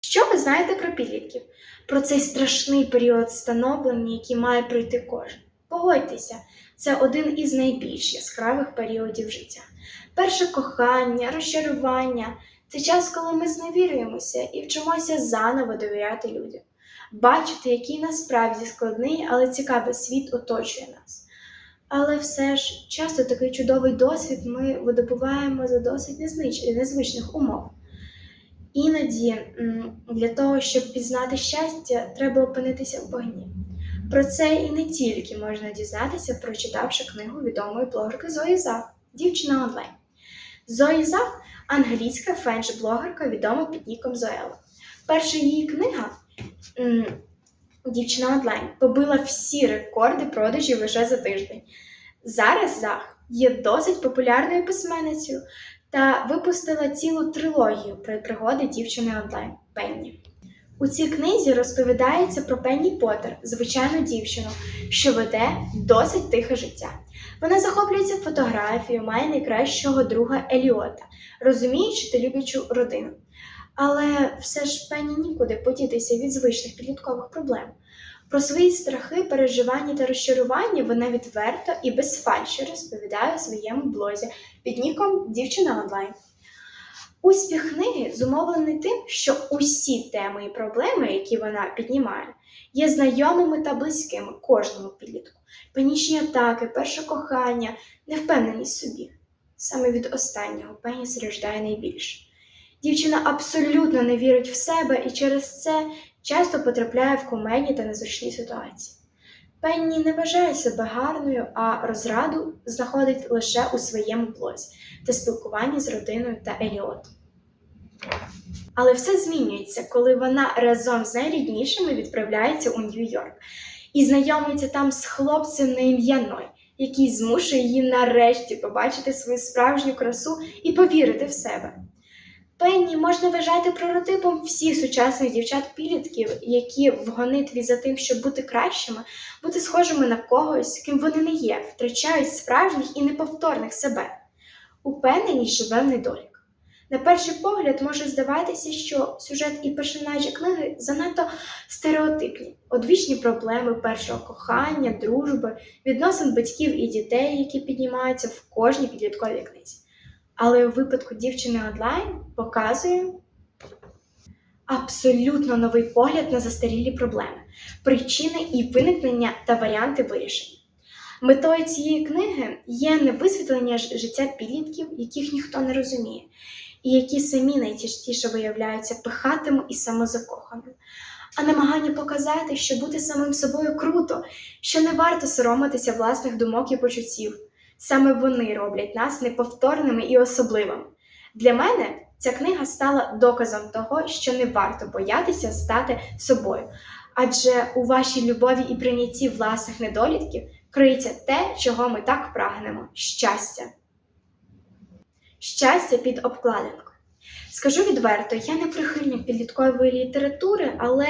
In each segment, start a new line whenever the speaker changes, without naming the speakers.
Що ви знаєте про підлітків? Про цей страшний період становлення, який має пройти кожен. Погодьтеся, це один із найбільш яскравих періодів життя. Перше кохання, розчарування це час, коли ми зневірюємося і вчимося заново довіряти людям, бачити, який насправді складний, але цікавий світ оточує нас. Але все ж часто такий чудовий досвід ми видобуваємо за досить незвичних умов. Іноді для того, щоб пізнати щастя, треба опинитися в вогні. Про це і не тільки можна дізнатися, прочитавши книгу відомої блогерки Зої Зах Дівчина онлайн. Зої Зах англійська фенч-блогерка, відома під ніком Зоела. Перша її книга Дівчина онлайн побила всі рекорди продажів лише за тиждень. Зараз Зах є досить популярною письменницею та випустила цілу трилогію про пригоди дівчини онлайн Пенні. У цій книзі розповідається про Пенні Поттер, звичайну дівчину, що веде досить тихе життя. Вона захоплюється фотографією, має найкращого друга Еліота, розуміючи та люблячу родину. Але все ж Пенні нікуди подітися від звичних підліткових проблем. Про свої страхи, переживання та розчарування вона відверто і без фальші розповідає у своєму блозі під ніком Дівчина онлайн. Успіх книги зумовлений тим, що усі теми і проблеми, які вона піднімає, є знайомими та близькими кожному підлітку. Панічні атаки, перше кохання, невпевненість собі. Саме від останнього Пенні страждає найбільше. Дівчина абсолютно не вірить в себе і через це часто потрапляє в комедні та незручні ситуації. Пенні не вважає себе гарною, а розраду знаходить лише у своєму блозі та спілкуванні з родиною та Еліотом. Але все змінюється, коли вона разом з найріднішими відправляється у Нью-Йорк і знайомиться там з хлопцем на ім'я Ной, який змушує її нарешті побачити свою справжню красу і повірити в себе. Пенні можна вважати прототипом всіх сучасних дівчат-підлітків, які в гонитві за тим, щоб бути кращими, бути схожими на когось, ким вони не є, втрачають справжніх і неповторних себе. Упевненість живе в недолік. На перший погляд може здаватися, що сюжет і персонажі книги занадто стереотипні, одвічні проблеми першого кохання, дружби, відносин батьків і дітей, які піднімаються в кожній підлітковій книзі. Але у випадку дівчини онлайн показує абсолютно новий погляд на застарілі проблеми, причини і виникнення та варіанти вирішення. Метою цієї книги є не висвітлення життя підлітків, яких ніхто не розуміє, і які самі найчастіше виявляються пихатими і самозакоханими, а намагання показати, що бути самим собою круто, що не варто соромитися власних думок і почуттів. Саме вони роблять нас неповторними і особливими. Для мене ця книга стала доказом того, що не варто боятися стати собою, адже у вашій любові і прийнятті власних недолітків криється те, чого ми так прагнемо щастя. Щастя під обкладинкою. Скажу відверто, я не прихильник підліткової літератури, але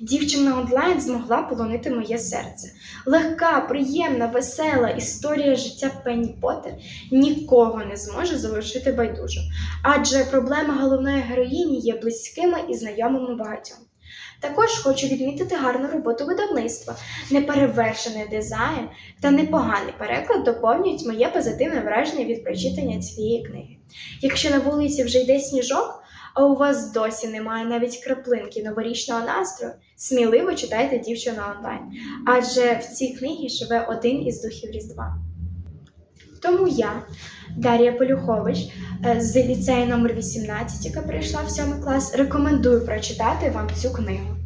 дівчина онлайн змогла полонити моє серце. Легка, приємна, весела історія життя Пенні Поттер нікого не зможе залишити байдужим, адже проблеми головної героїні є близькими і знайомими багатьом. Також хочу відмітити гарну роботу видавництва, неперевершений дизайн та непоганий переклад доповнюють моє позитивне враження від прочитання цієї книги. Якщо на вулиці вже йде сніжок, а у вас досі немає навіть краплинки новорічного настрою, сміливо читайте дівчину онлайн, адже в цій книгі живе один із духів Різдва. Тому я, Дар'я Полюхович, е, з ліцею номер 18, яка прийшла в 7 клас, рекомендую прочитати вам цю книгу.